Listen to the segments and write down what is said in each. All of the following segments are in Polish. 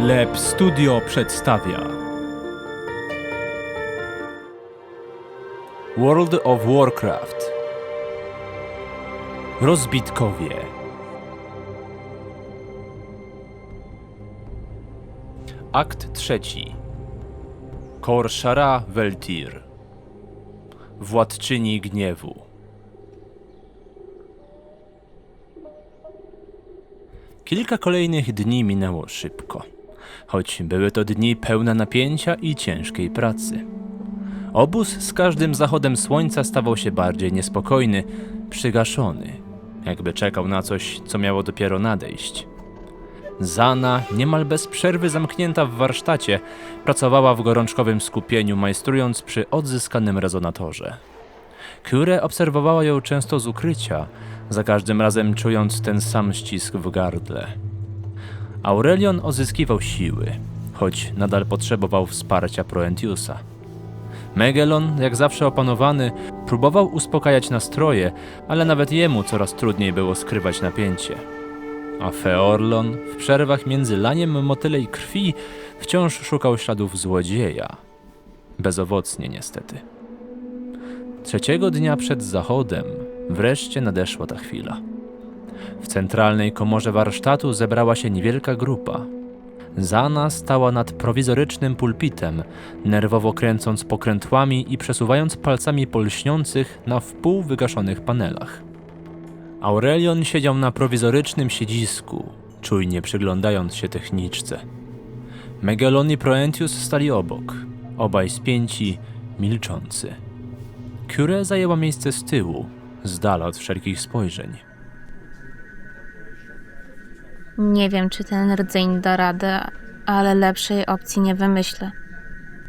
Lab Studio przedstawia. World of Warcraft. Rozbitkowie. Akt trzeci. Korszara Weltir Władczyni Gniewu. Kilka kolejnych dni minęło szybko, choć były to dni pełne napięcia i ciężkiej pracy. Obóz z każdym zachodem słońca stawał się bardziej niespokojny, przygaszony, jakby czekał na coś, co miało dopiero nadejść. Zana, niemal bez przerwy zamknięta w warsztacie, pracowała w gorączkowym skupieniu, majstrując przy odzyskanym rezonatorze. Kure obserwowała ją często z ukrycia, za każdym razem czując ten sam ścisk w gardle. Aurelion odzyskiwał siły, choć nadal potrzebował wsparcia Proentiusa. Megelon, jak zawsze opanowany, próbował uspokajać nastroje, ale nawet jemu coraz trudniej było skrywać napięcie. A Feorlon, w przerwach między laniem motylej krwi, wciąż szukał śladów złodzieja. Bezowocnie niestety. Trzeciego dnia przed zachodem wreszcie nadeszła ta chwila. W centralnej komorze warsztatu zebrała się niewielka grupa. Zana stała nad prowizorycznym pulpitem, nerwowo kręcąc pokrętłami i przesuwając palcami po lśniących na wpół wygaszonych panelach. Aurelion siedział na prowizorycznym siedzisku, czujnie przyglądając się techniczce. Megalon i Proentius stali obok, obaj spięci, milczący. Cure zajęła miejsce z tyłu, z dala od wszelkich spojrzeń. Nie wiem, czy ten rdzeń da radę, ale lepszej opcji nie wymyślę.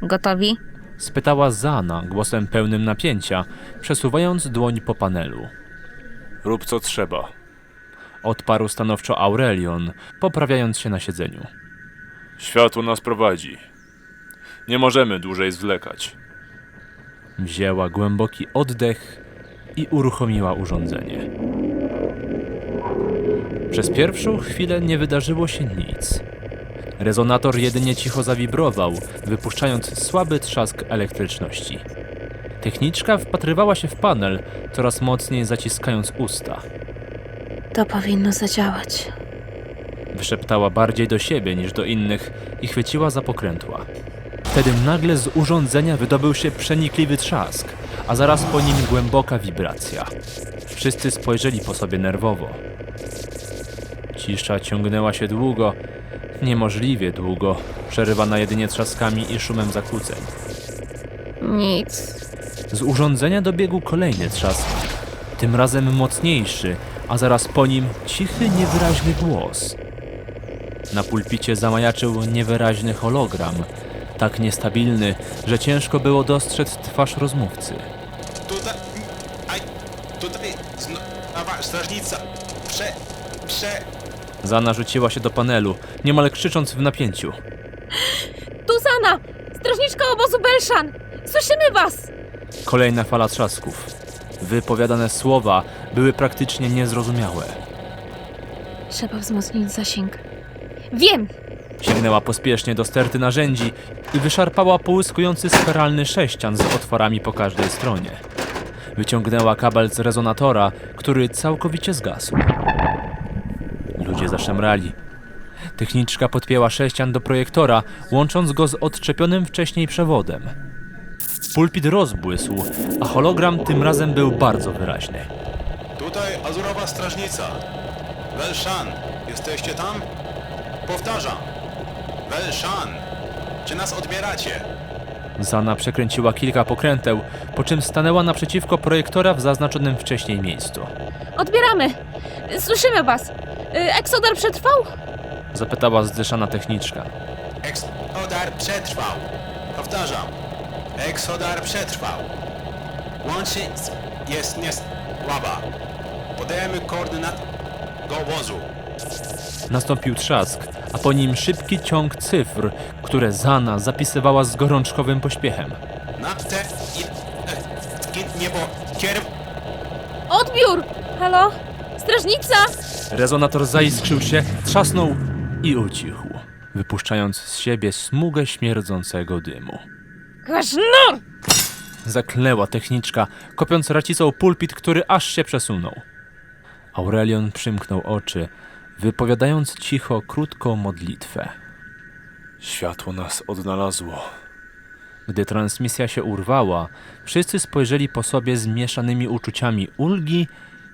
Gotowi? Spytała Zana głosem pełnym napięcia, przesuwając dłoń po panelu. Rób co trzeba. Odparł stanowczo Aurelion, poprawiając się na siedzeniu. Światło nas prowadzi. Nie możemy dłużej zwlekać. Wzięła głęboki oddech i uruchomiła urządzenie. Przez pierwszą chwilę nie wydarzyło się nic. Rezonator jedynie cicho zawibrował, wypuszczając słaby trzask elektryczności. Techniczka wpatrywała się w panel, coraz mocniej zaciskając usta. To powinno zadziałać. Wyszeptała bardziej do siebie niż do innych i chwyciła za pokrętła. Wtedy nagle z urządzenia wydobył się przenikliwy trzask, a zaraz po nim głęboka wibracja. Wszyscy spojrzeli po sobie nerwowo. Cisza ciągnęła się długo, niemożliwie długo, przerywana jedynie trzaskami i szumem zakłóceń. Nic. Z urządzenia dobiegł kolejny trzask, tym razem mocniejszy, a zaraz po nim cichy, niewyraźny głos. Na pulpicie zamajaczył niewyraźny hologram, tak niestabilny, że ciężko było dostrzec twarz rozmówcy. Tutaj. Aj, tutaj. zno- strażnica. Prze. Prze. Zana rzuciła się do panelu, niemal krzycząc w napięciu. Tu Zana! Strażniczka obozu Belszan! Słyszymy was! Kolejna fala trzasków. Wypowiadane słowa były praktycznie niezrozumiałe. Trzeba wzmocnić zasięg. Wiem! Sięgnęła pospiesznie do sterty narzędzi i wyszarpała połyskujący spiralny sześcian z otworami po każdej stronie. Wyciągnęła kabel z rezonatora, który całkowicie zgasł. Ludzie zaszemrali. Techniczka podpięła sześcian do projektora, łącząc go z odczepionym wcześniej przewodem. Pulpit rozbłysł, a hologram tym razem był bardzo wyraźny. Tutaj azurowa strażnica. Welszan, jesteście tam? Powtarzam. Welszan, czy nas odbieracie? Zana przekręciła kilka pokręteł, po czym stanęła naprzeciwko projektora w zaznaczonym wcześniej miejscu. Odbieramy! Słyszymy was! Y, Eksodar przetrwał? Zapytała zdyszana techniczka. Eksodar przetrwał. Powtarzam. Eksodar przetrwał. Łącznie jest nie słaba. Podajemy koordynat do obozu. Nastąpił trzask, a po nim szybki ciąg cyfr, które Zana zapisywała z gorączkowym pośpiechem. Nad te i... e, niebo kierunek... Odbiór! Halo? Strażnica? Rezonator zaiskrzył się, trzasnął i ucichł. wypuszczając z siebie smugę śmierdzącego dymu. Kasznur! Zaklęła techniczka, kopiąc racicą pulpit, który aż się przesunął. Aurelion przymknął oczy, wypowiadając cicho krótką modlitwę. Światło nas odnalazło. Gdy transmisja się urwała, wszyscy spojrzeli po sobie z mieszanymi uczuciami ulgi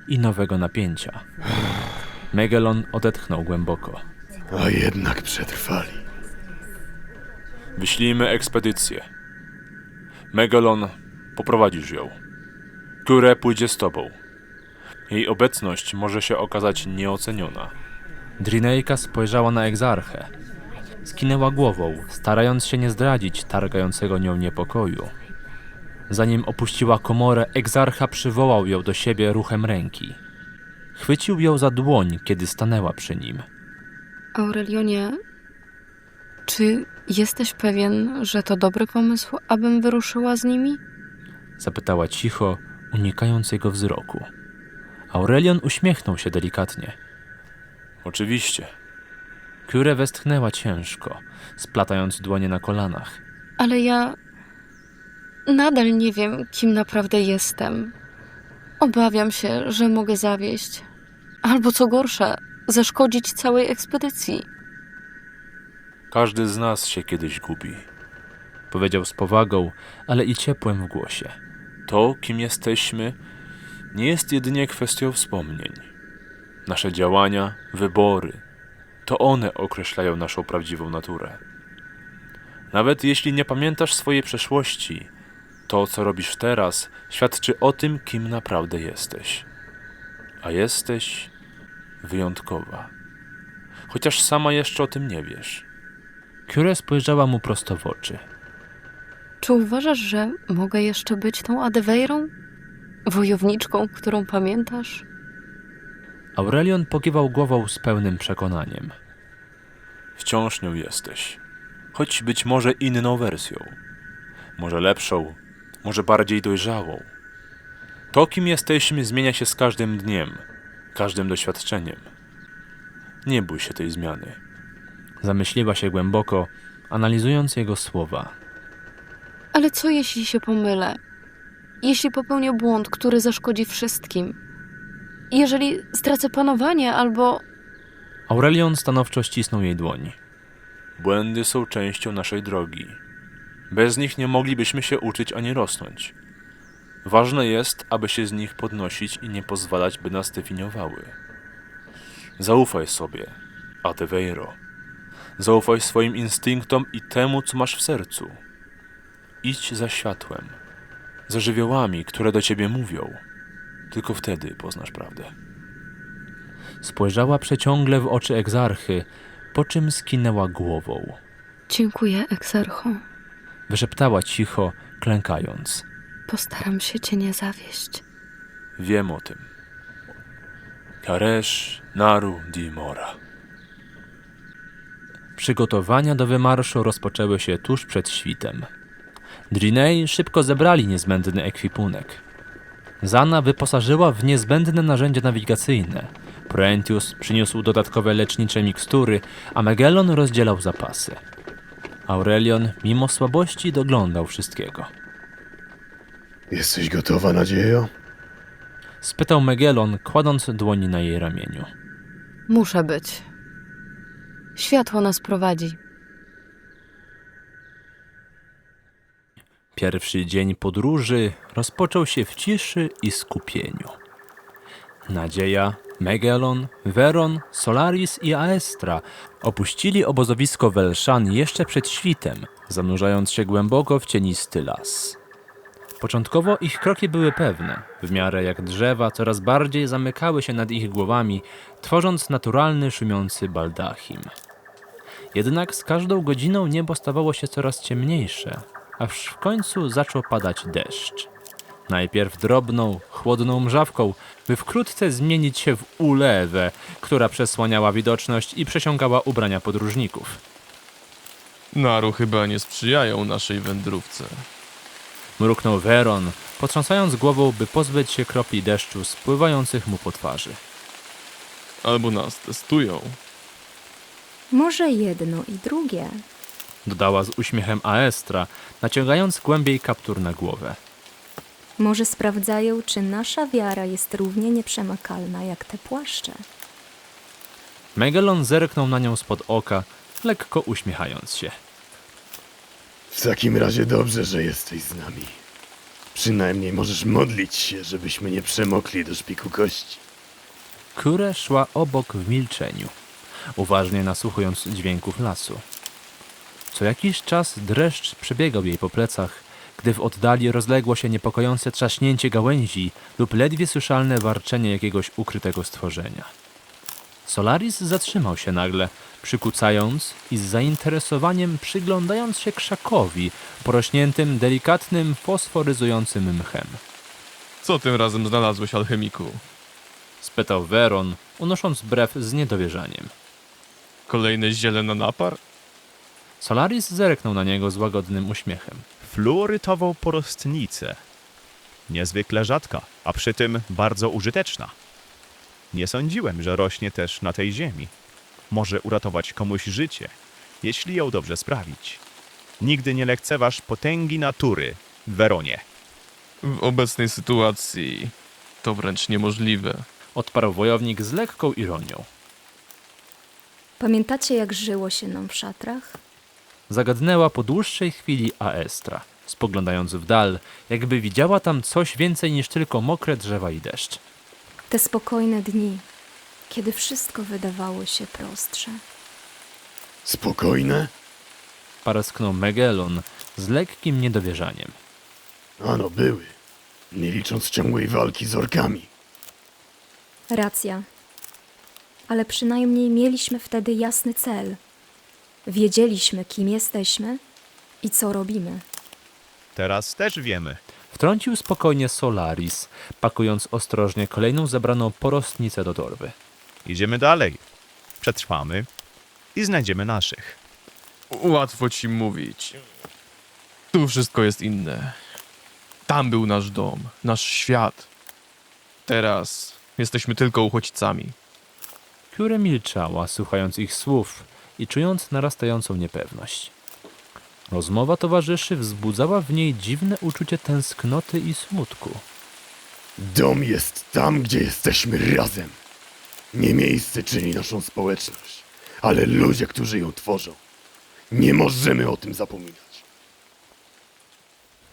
i nowego napięcia. Megalon odetchnął głęboko. A jednak przetrwali. Wyślijmy ekspedycję. Megalon, poprowadzisz ją. Które pójdzie z tobą. Jej obecność może się okazać nieoceniona. Drinejka spojrzała na egzarchę. Skinęła głową, starając się nie zdradzić targającego nią niepokoju. Zanim opuściła komorę, egzarcha przywołał ją do siebie ruchem ręki. Chwycił ją za dłoń, kiedy stanęła przy nim. Aurelionie, czy jesteś pewien, że to dobry pomysł, abym wyruszyła z nimi? Zapytała cicho, unikając jego wzroku. Aurelion uśmiechnął się delikatnie. Oczywiście. Kure westchnęła ciężko, splatając dłonie na kolanach. Ale ja nadal nie wiem, kim naprawdę jestem. Obawiam się, że mogę zawieść. Albo co gorsza, zaszkodzić całej ekspedycji. Każdy z nas się kiedyś gubi. Powiedział z powagą, ale i ciepłem głosie. To, kim jesteśmy, nie jest jedynie kwestią wspomnień. Nasze działania, wybory, to one określają naszą prawdziwą naturę. Nawet jeśli nie pamiętasz swojej przeszłości, to, co robisz teraz, świadczy o tym, kim naprawdę jesteś. A jesteś wyjątkowa. Chociaż sama jeszcze o tym nie wiesz. Kure spojrzała mu prosto w oczy. Czy uważasz, że mogę jeszcze być tą Adeweirą? Wojowniczką, którą pamiętasz? Aurelion pokiwał głową z pełnym przekonaniem. Wciąż nią jesteś. Choć być może inną wersją. Może lepszą, może bardziej dojrzałą. To, kim jesteśmy, zmienia się z każdym dniem, każdym doświadczeniem. Nie bój się tej zmiany. Zamyśliła się głęboko, analizując jego słowa. Ale co jeśli się pomylę? Jeśli popełnię błąd, który zaszkodzi wszystkim? Jeżeli stracę panowanie albo Aurelion stanowczo ścisnął jej dłoń. Błędy są częścią naszej drogi. Bez nich nie moglibyśmy się uczyć ani rosnąć. Ważne jest, aby się z nich podnosić i nie pozwalać, by nas definiowały. Zaufaj sobie, Ateveiro. Zaufaj swoim instynktom i temu, co masz w sercu. Idź za światłem, za żywiołami, które do ciebie mówią. Tylko wtedy poznasz prawdę. Spojrzała przeciągle w oczy egzarchy, po czym skinęła głową. dziękuję, Exarcho. Wyszeptała cicho, klękając. Postaram się cię nie zawieść. Wiem o tym. Karesz Naru di Mora. Przygotowania do wymarszu rozpoczęły się tuż przed świtem. Drinej szybko zebrali niezbędny ekwipunek. Zana wyposażyła w niezbędne narzędzia nawigacyjne. Proentius przyniósł dodatkowe lecznicze mikstury, a Megellon rozdzielał zapasy. Aurelion, mimo słabości, doglądał wszystkiego. Jesteś gotowa, nadziejo? Spytał Megellon, kładąc dłoń na jej ramieniu. Muszę być. Światło nas prowadzi. Pierwszy dzień podróży rozpoczął się w ciszy i skupieniu. Nadzieja, Megellon, Veron, Solaris i Aestra opuścili obozowisko Welszan jeszcze przed świtem, zanurzając się głęboko w cienisty las. Początkowo ich kroki były pewne, w miarę jak drzewa coraz bardziej zamykały się nad ich głowami, tworząc naturalny, szumiący baldachim. Jednak z każdą godziną niebo stawało się coraz ciemniejsze, aż w końcu zaczął padać deszcz. Najpierw drobną, chłodną mrzawką, by wkrótce zmienić się w ulewę, która przesłaniała widoczność i przesiągała ubrania podróżników. Naru chyba nie sprzyjają naszej wędrówce. Mruknął Veron, potrząsając głową, by pozbyć się kropli deszczu spływających mu po twarzy. Albo nas testują. Może jedno i drugie. Dodała z uśmiechem Aestra, naciągając głębiej kaptur na głowę. Może sprawdzają, czy nasza wiara jest równie nieprzemakalna jak te płaszcze. Megalon zerknął na nią spod oka, lekko uśmiechając się. W takim razie dobrze, że jesteś z nami. Przynajmniej możesz modlić się, żebyśmy nie przemokli do szpiku kości. Kure szła obok w milczeniu, uważnie nasłuchując dźwięków lasu. Co jakiś czas dreszcz przebiegał jej po plecach, gdy w oddali rozległo się niepokojące trzaśnięcie gałęzi lub ledwie słyszalne warczenie jakiegoś ukrytego stworzenia. Solaris zatrzymał się nagle, przykucając i z zainteresowaniem przyglądając się krzakowi porośniętym delikatnym, fosforyzującym mchem. Co tym razem znalazłeś, alchemiku? Spytał Veron, unosząc brew z niedowierzaniem. Kolejne ziele na napar? Solaris zerknął na niego z łagodnym uśmiechem. Fluorytową porostnicę. Niezwykle rzadka, a przy tym bardzo użyteczna. Nie sądziłem, że rośnie też na tej ziemi. Może uratować komuś życie, jeśli ją dobrze sprawić. Nigdy nie lekceważ potęgi natury, Weronie. W obecnej sytuacji to wręcz niemożliwe. Odparł wojownik z lekką ironią. Pamiętacie, jak żyło się nam w szatrach? Zagadnęła po dłuższej chwili Aestra, spoglądając w dal, jakby widziała tam coś więcej niż tylko mokre drzewa i deszcz. Te spokojne dni, kiedy wszystko wydawało się prostsze. Spokojne? Parsknął Megelon z lekkim niedowierzaniem. Ano, były. Nie licząc ciągłej walki z orkami. Racja. Ale przynajmniej mieliśmy wtedy jasny cel. Wiedzieliśmy, kim jesteśmy i co robimy. Teraz też wiemy. Wtrącił spokojnie Solaris, pakując ostrożnie kolejną zebraną porostnicę do torby. Idziemy dalej. Przetrwamy i znajdziemy naszych. Łatwo ci mówić. Tu wszystko jest inne. Tam był nasz dom, nasz świat. Teraz jesteśmy tylko uchodźcami. Kure milczała, słuchając ich słów i czując narastającą niepewność. Rozmowa towarzyszy wzbudzała w niej dziwne uczucie tęsknoty i smutku. Dom jest tam, gdzie jesteśmy razem. Nie miejsce czyni naszą społeczność, ale ludzie, którzy ją tworzą. Nie możemy o tym zapominać.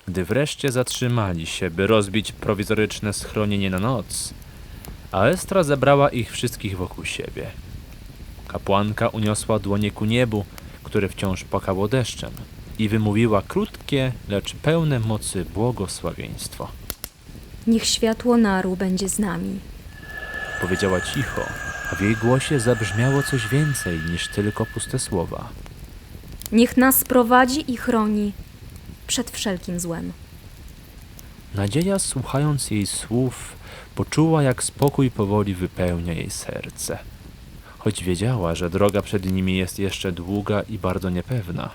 Gdy wreszcie zatrzymali się, by rozbić prowizoryczne schronienie na noc, Aestra zebrała ich wszystkich wokół siebie. Kapłanka uniosła dłonie ku niebu, które wciąż płakało deszczem, i wymówiła krótkie, lecz pełne mocy błogosławieństwo. Niech światło naru będzie z nami. Powiedziała cicho, a w jej głosie zabrzmiało coś więcej niż tylko puste słowa. Niech nas prowadzi i chroni przed wszelkim złem. Nadzieja, słuchając jej słów, poczuła, jak spokój powoli wypełnia jej serce. Choć wiedziała, że droga przed nimi jest jeszcze długa i bardzo niepewna.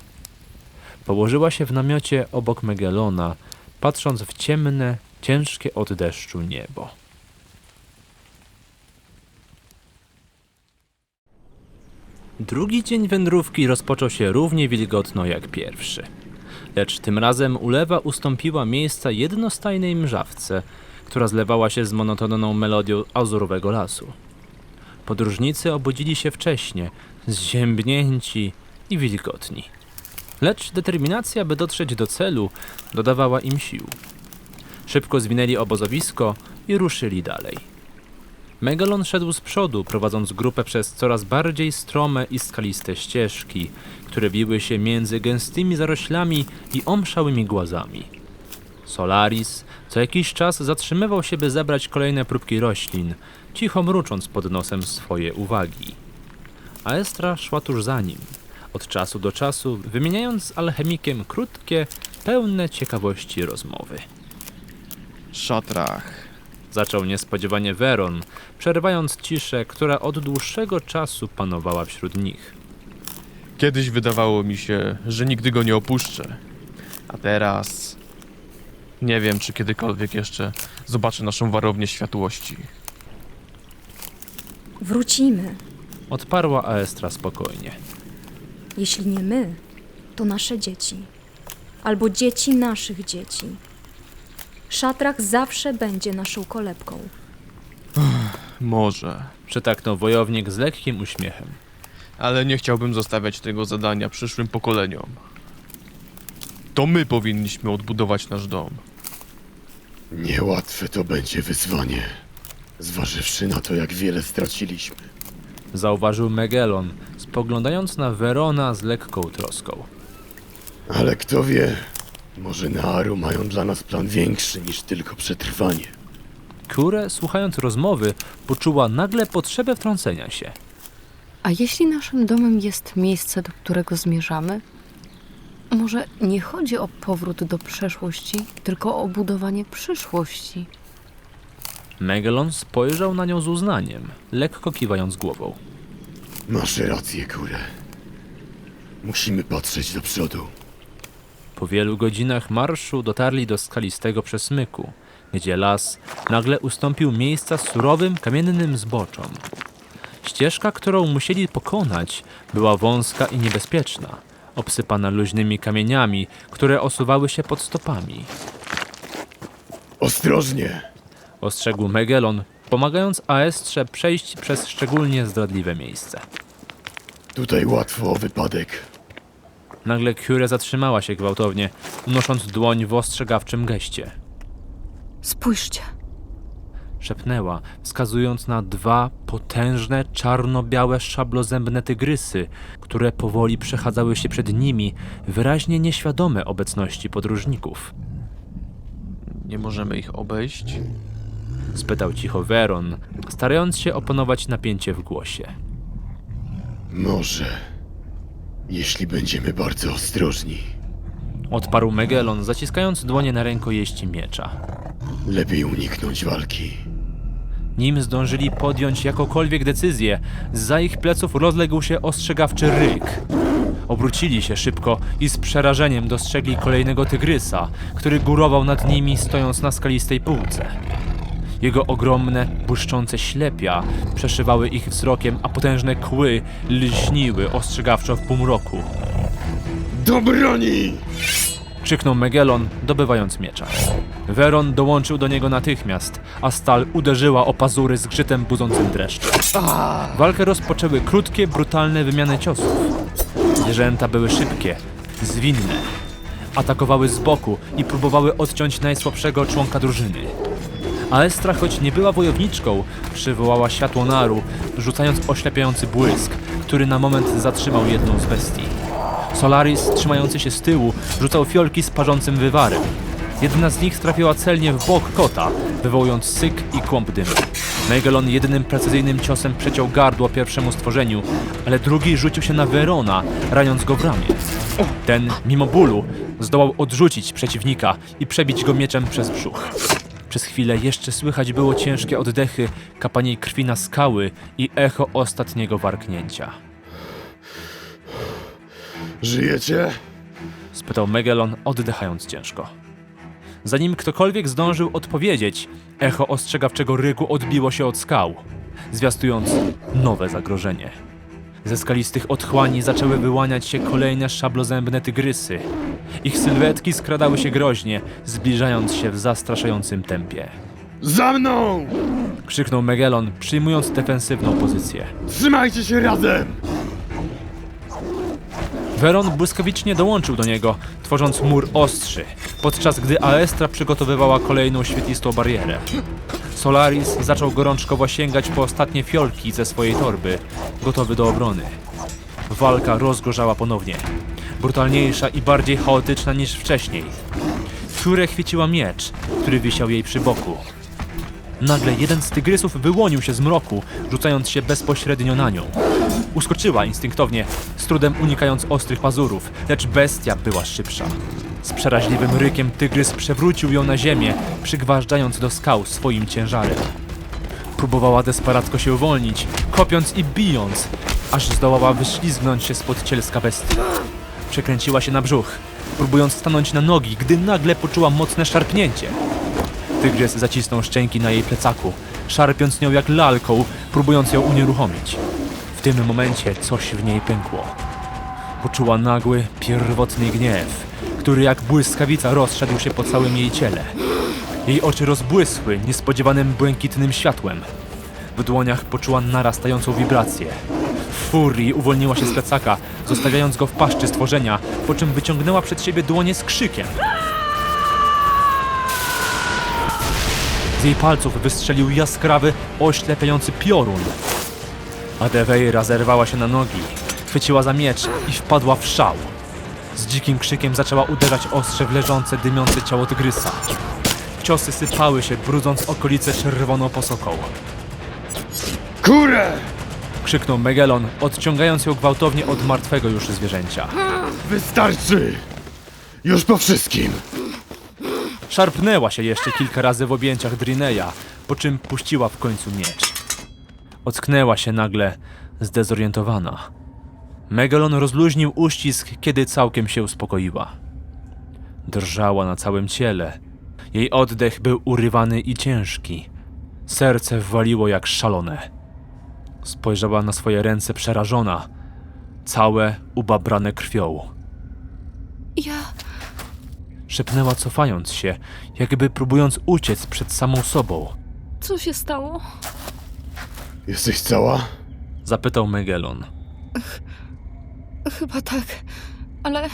Położyła się w namiocie obok Megelona, patrząc w ciemne, ciężkie od deszczu niebo. Drugi dzień wędrówki rozpoczął się równie wilgotno jak pierwszy. Lecz tym razem ulewa ustąpiła miejsca jednostajnej mrzawce, która zlewała się z monotonną melodią azurowego lasu. Podróżnicy obudzili się wcześnie, zziębnięci i wilgotni. Lecz determinacja, by dotrzeć do celu, dodawała im sił. Szybko zwinęli obozowisko i ruszyli dalej. Megalon szedł z przodu, prowadząc grupę przez coraz bardziej strome i skaliste ścieżki, które biły się między gęstymi zaroślami i omszałymi głazami. Solaris co jakiś czas zatrzymywał się, by zebrać kolejne próbki roślin, cicho mrucząc pod nosem swoje uwagi. Aestra szła tuż za nim, od czasu do czasu wymieniając z alchemikiem krótkie, pełne ciekawości rozmowy. Szatrach. Zaczął niespodziewanie Veron, przerywając ciszę, która od dłuższego czasu panowała wśród nich. Kiedyś wydawało mi się, że nigdy go nie opuszczę. A teraz. Nie wiem, czy kiedykolwiek jeszcze zobaczę naszą warownię światłości. Wrócimy. Odparła Aestra spokojnie. Jeśli nie my, to nasze dzieci. Albo dzieci naszych dzieci. Szatrach zawsze będzie naszą kolebką. Może, Przytaknął wojownik z lekkim uśmiechem. ale nie chciałbym zostawiać tego zadania przyszłym pokoleniom. To my powinniśmy odbudować nasz dom. Niełatwe to będzie wyzwanie, zważywszy na to, jak wiele straciliśmy. Zauważył Megelon, spoglądając na Verona z lekką troską. Ale kto wie, może Naaru mają dla nas plan większy niż tylko przetrwanie. Kure, słuchając rozmowy, poczuła nagle potrzebę wtrącenia się. A jeśli naszym domem jest miejsce, do którego zmierzamy? Może nie chodzi o powrót do przeszłości, tylko o budowanie przyszłości. Megelon spojrzał na nią z uznaniem, lekko kiwając głową. Masz rację, kurę. Musimy patrzeć do przodu. Po wielu godzinach marszu dotarli do skalistego przesmyku, gdzie las nagle ustąpił miejsca surowym, kamiennym zboczom. Ścieżka, którą musieli pokonać, była wąska i niebezpieczna, obsypana luźnymi kamieniami, które osuwały się pod stopami. Ostrożnie! Ostrzegł Megelon, pomagając Aestrze przejść przez szczególnie zdradliwe miejsce. Tutaj łatwo o wypadek. Nagle Cure zatrzymała się gwałtownie, unosząc dłoń w ostrzegawczym geście. Spójrzcie, Szepnęła, wskazując na dwa potężne, czarno-białe szablozębne tygrysy, które powoli przechadzały się przed nimi, wyraźnie nieświadome obecności podróżników. Nie możemy ich obejść? Spytał cicho Veron, starając się opanować napięcie w głosie. Może. Jeśli będziemy bardzo ostrożni. Odparł Megelon, zaciskając dłonie na rękojeści miecza. Lepiej uniknąć walki. Nim zdążyli podjąć jakąkolwiek decyzję, za ich pleców rozległ się ostrzegawczy ryk. Obrócili się szybko i z przerażeniem dostrzegli kolejnego tygrysa, który górował nad nimi, stojąc na skalistej półce. Jego ogromne, błyszczące ślepia przeszywały ich wzrokiem, a potężne kły lśniły ostrzegawczo w półmroku. Do broni! Krzyknął Megelon, dobywając miecza. Veron dołączył do niego natychmiast, a stal uderzyła o pazury z grzytem budzącym dreszcze. Walkę rozpoczęły krótkie, brutalne wymiany ciosów. Zwierzęta były szybkie, zwinne. Atakowały z boku i próbowały odciąć najsłabszego członka drużyny. Aestra, choć nie była wojowniczką, przywołała światło naru, rzucając oślepiający błysk, który na moment zatrzymał jedną z bestii. Solaris, trzymający się z tyłu, rzucał fiolki z parzącym wywarem. Jedna z nich trafiła celnie w bok kota, wywołując syk i kłąb dymu. Megalon jedynym precyzyjnym ciosem przeciął gardło pierwszemu stworzeniu, ale drugi rzucił się na Verona, raniąc go w ramię. Ten, mimo bólu, zdołał odrzucić przeciwnika i przebić go mieczem przez brzuch. Przez chwilę jeszcze słychać było ciężkie oddechy, kapanie krwi na skały i echo ostatniego warknięcia. Żyjecie? spytał Megalon, oddychając ciężko. Zanim ktokolwiek zdążył odpowiedzieć, echo ostrzegawczego ryku odbiło się od skał, zwiastując nowe zagrożenie. Ze skalistych otchłani zaczęły wyłaniać się kolejne szablozębne tygrysy. Ich sylwetki skradały się groźnie, zbliżając się w zastraszającym tempie. Za mną! Krzyknął Megalon, przyjmując defensywną pozycję. Trzymajcie się razem! Veron błyskawicznie dołączył do niego, tworząc mur ostrzy, podczas gdy Aestra przygotowywała kolejną świetlistą barierę. Solaris zaczął gorączkowo sięgać po ostatnie fiolki ze swojej torby, gotowy do obrony. Walka rozgorzała ponownie, brutalniejsza i bardziej chaotyczna niż wcześniej. Fiure chwyciła miecz, który wisiał jej przy boku. Nagle jeden z tygrysów wyłonił się z mroku, rzucając się bezpośrednio na nią. Uskoczyła instynktownie, z trudem unikając ostrych pazurów, lecz bestia była szybsza. Z przeraźliwym rykiem tygrys przewrócił ją na ziemię, przygważdżając do skał swoim ciężarem. Próbowała desperacko się uwolnić, kopiąc i bijąc, aż zdołała wyślizgnąć się spod cielska bestii. Przekręciła się na brzuch, próbując stanąć na nogi, gdy nagle poczuła mocne szarpnięcie. Tygrys zacisnął szczęki na jej plecaku, szarpiąc nią jak lalką, próbując ją unieruchomić. Tym momencie coś w niej pękło. Poczuła nagły, pierwotny gniew, który jak błyskawica rozszedł się po całym jej ciele. Jej oczy rozbłysły niespodziewanym błękitnym światłem. W dłoniach poczuła narastającą wibrację. W furii uwolniła się z plecaka, zostawiając go w paszczy stworzenia, po czym wyciągnęła przed siebie dłonie z krzykiem. Z jej palców wystrzelił jaskrawy, oślepiający piorun. Adeveira zerwała się na nogi, chwyciła za miecz i wpadła w szał. Z dzikim krzykiem zaczęła uderzać ostrze w leżące, dymiące ciało tygrysa. Ciosy sypały się, brudząc okolice czerwoną posoką. Kurę! Krzyknął Megelon, odciągając ją gwałtownie od martwego już zwierzęcia. Wystarczy! Już po wszystkim! Szarpnęła się jeszcze kilka razy w objęciach Drineya, po czym puściła w końcu miecz. Ocknęła się nagle, zdezorientowana. Megalon rozluźnił uścisk, kiedy całkiem się uspokoiła. Drżała na całym ciele. Jej oddech był urywany i ciężki. Serce waliło jak szalone. Spojrzała na swoje ręce przerażona, całe ubabrane krwią. Ja. Szepnęła cofając się, jakby próbując uciec przed samą sobą. Co się stało? Jesteś cała? Zapytał Megelon. Chyba tak, ale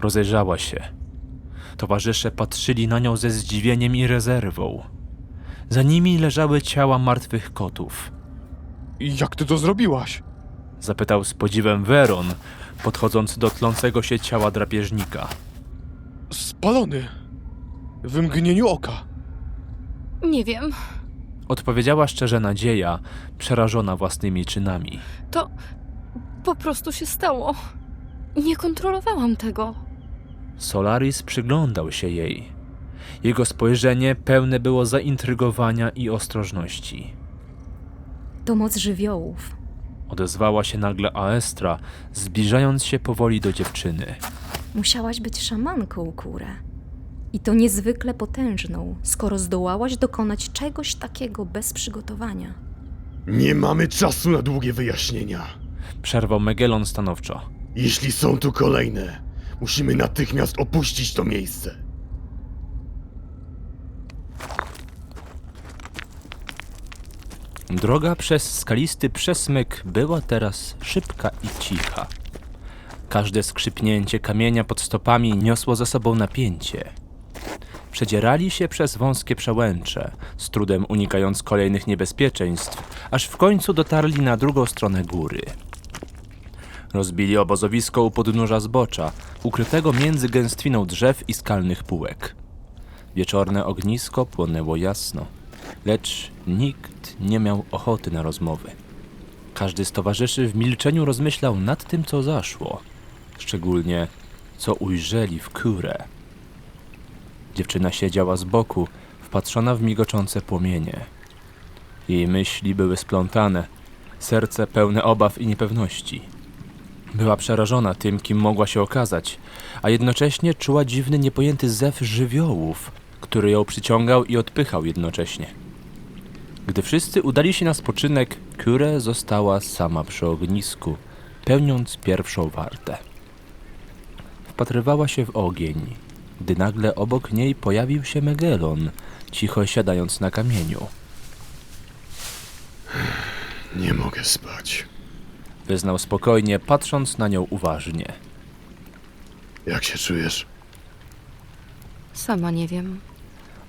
Rozejrzała się. Towarzysze patrzyli na nią ze zdziwieniem i rezerwą. Za nimi leżały ciała martwych kotów. Jak ty to zrobiłaś? Zapytał z podziwem Veron, podchodząc do tlącego się ciała drapieżnika. Spalony. W mgnieniu oka. nie wiem. Odpowiedziała szczerze nadzieja, przerażona własnymi czynami. To po prostu się stało. Nie kontrolowałam tego. Solaris przyglądał się jej. Jego spojrzenie pełne było zaintrygowania i ostrożności. To moc żywiołów. Odezwała się nagle Aestra, zbliżając się powoli do dziewczyny. Musiałaś być szamanką, kurę. I to niezwykle potężną, skoro zdołałaś dokonać czegoś takiego bez przygotowania. Nie mamy czasu na długie wyjaśnienia. Przerwał Megelon stanowczo. Jeśli są tu kolejne, musimy natychmiast opuścić to miejsce. Droga przez skalisty przesmyk była teraz szybka i cicha. Każde skrzypnięcie kamienia pod stopami niosło ze sobą napięcie. Przedzierali się przez wąskie przełęcze, z trudem unikając kolejnych niebezpieczeństw, aż w końcu dotarli na drugą stronę góry. Rozbili obozowisko u podnóża zbocza, ukrytego między gęstwiną drzew i skalnych półek. Wieczorne ognisko płonęło jasno, lecz nikt nie miał ochoty na rozmowy. Każdy z towarzyszy w milczeniu rozmyślał nad tym, co zaszło, szczególnie co ujrzeli w kurę. Dziewczyna siedziała z boku, wpatrzona w migoczące płomienie. Jej myśli były splątane, serce pełne obaw i niepewności. Była przerażona tym, kim mogła się okazać, a jednocześnie czuła dziwny, niepojęty zew żywiołów, który ją przyciągał i odpychał jednocześnie. Gdy wszyscy udali się na spoczynek, Kure została sama przy ognisku, pełniąc pierwszą wartę. Wpatrywała się w ogień, gdy nagle obok niej pojawił się Megelon, cicho siadając na kamieniu. Nie mogę spać. Wyznał spokojnie, patrząc na nią uważnie. Jak się czujesz? Sama nie wiem.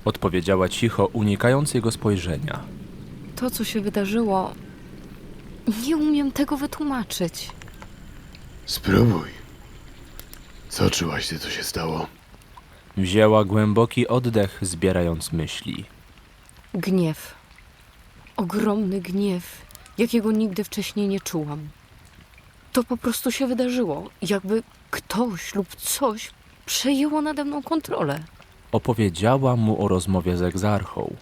Odpowiedziała cicho, unikając jego spojrzenia. To, co się wydarzyło, nie umiem tego wytłumaczyć. Spróbuj. Co czułaś, gdy to się stało? Wzięła głęboki oddech, zbierając myśli. Gniew. Ogromny gniew, jakiego nigdy wcześniej nie czułam. To po prostu się wydarzyło, jakby ktoś lub coś przejęło nade mną kontrolę. Opowiedziała mu o rozmowie z egzarchą,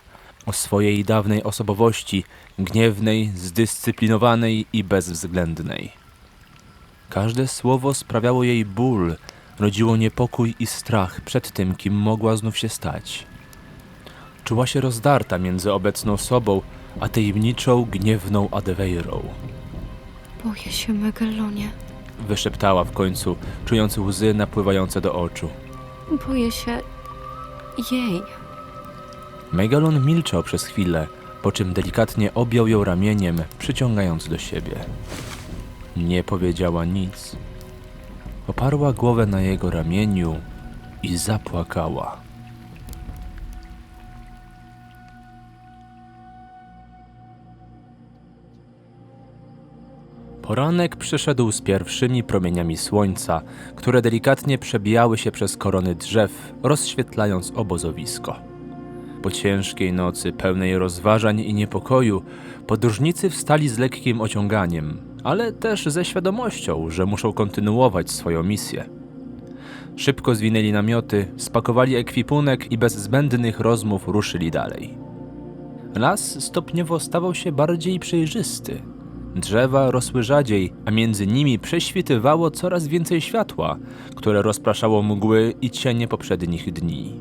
o swojej dawnej osobowości, gniewnej, zdyscyplinowanej i bezwzględnej. Każde słowo sprawiało jej ból, rodziło niepokój i strach przed tym, kim mogła znów się stać. Czuła się rozdarta między obecną sobą, a tajemniczą, gniewną Adeveirą. Boję się, Megallonie. Wyszeptała w końcu, czując łzy napływające do oczu. Boję się jej. Megalon milczał przez chwilę, po czym delikatnie objął ją ramieniem, przyciągając do siebie. Nie powiedziała nic. Oparła głowę na jego ramieniu i zapłakała. Poranek przyszedł z pierwszymi promieniami słońca, które delikatnie przebijały się przez korony drzew, rozświetlając obozowisko. Po ciężkiej nocy, pełnej rozważań i niepokoju, podróżnicy wstali z lekkim ociąganiem, ale też ze świadomością, że muszą kontynuować swoją misję. Szybko zwinęli namioty, spakowali ekwipunek i bez zbędnych rozmów ruszyli dalej. Las stopniowo stawał się bardziej przejrzysty. Drzewa rosły rzadziej, a między nimi prześwitywało coraz więcej światła, które rozpraszało mgły i cienie poprzednich dni.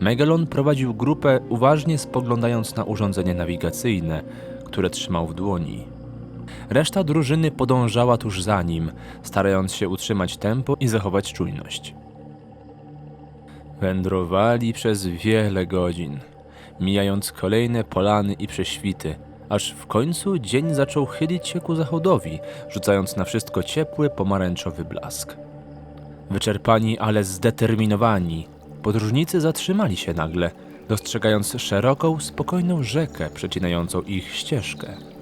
Megalon prowadził grupę, uważnie spoglądając na urządzenie nawigacyjne, które trzymał w dłoni. Reszta drużyny podążała tuż za nim, starając się utrzymać tempo i zachować czujność. Wędrowali przez wiele godzin, mijając kolejne polany i prześwity, aż w końcu dzień zaczął chylić się ku zachodowi, rzucając na wszystko ciepły, pomarańczowy blask. Wyczerpani, ale zdeterminowani, podróżnicy zatrzymali się nagle, dostrzegając szeroką, spokojną rzekę przecinającą ich ścieżkę.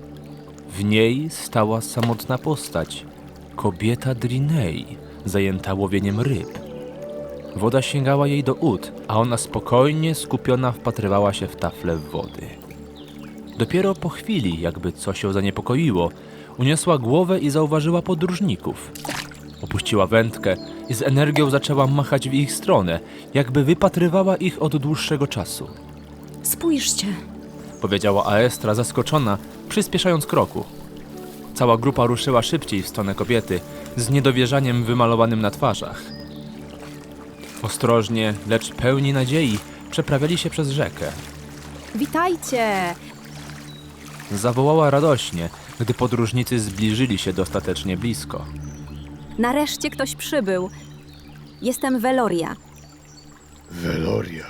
W niej stała samotna postać, kobieta Drinei, zajęta łowieniem ryb. Woda sięgała jej do ud, a ona spokojnie, skupiona wpatrywała się w tafle wody. Dopiero po chwili, jakby coś ją zaniepokoiło, uniosła głowę i zauważyła podróżników. Opuściła wędkę i z energią zaczęła machać w ich stronę, jakby wypatrywała ich od dłuższego czasu. Spójrzcie, Powiedziała Aestra zaskoczona, przyspieszając kroku. Cała grupa ruszyła szybciej w stronę kobiety, z niedowierzaniem wymalowanym na twarzach. Ostrożnie, lecz pełni nadziei, przeprawiali się przez rzekę. Witajcie! Zawołała radośnie, gdy podróżnicy zbliżyli się dostatecznie blisko. Nareszcie ktoś przybył. Jestem Veloria. Veloria.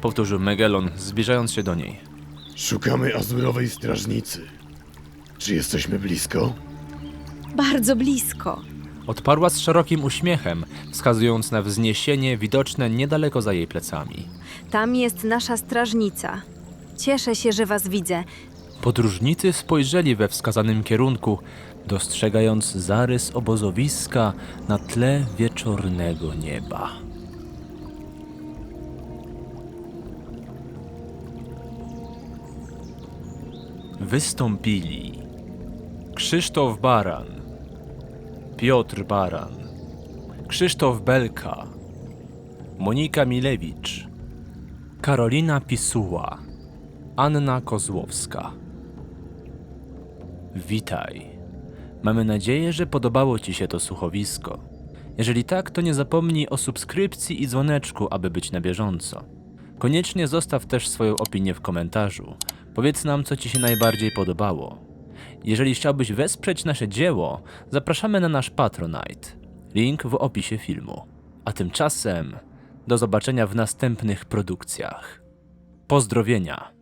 Powtórzył Megelon, zbliżając się do niej. Szukamy azurowej strażnicy. Czy jesteśmy blisko? Bardzo blisko. Odparła z szerokim uśmiechem, wskazując na wzniesienie widoczne niedaleko za jej plecami. Tam jest nasza strażnica. Cieszę się, że was widzę. Podróżnicy spojrzeli we wskazanym kierunku, dostrzegając zarys obozowiska na tle wieczornego nieba. Wystąpili Krzysztof Baran, Piotr Baran, Krzysztof Belka, Monika Milewicz, Karolina Pisuła, Anna Kozłowska. Witaj. Mamy nadzieję, że podobało Ci się to słuchowisko. Jeżeli tak, to nie zapomnij o subskrypcji i dzwoneczku, aby być na bieżąco. Koniecznie zostaw też swoją opinię w komentarzu. Powiedz nam, co Ci się najbardziej podobało. Jeżeli chciałbyś wesprzeć nasze dzieło, zapraszamy na nasz Patronite. Link w opisie filmu. A tymczasem do zobaczenia w następnych produkcjach. Pozdrowienia.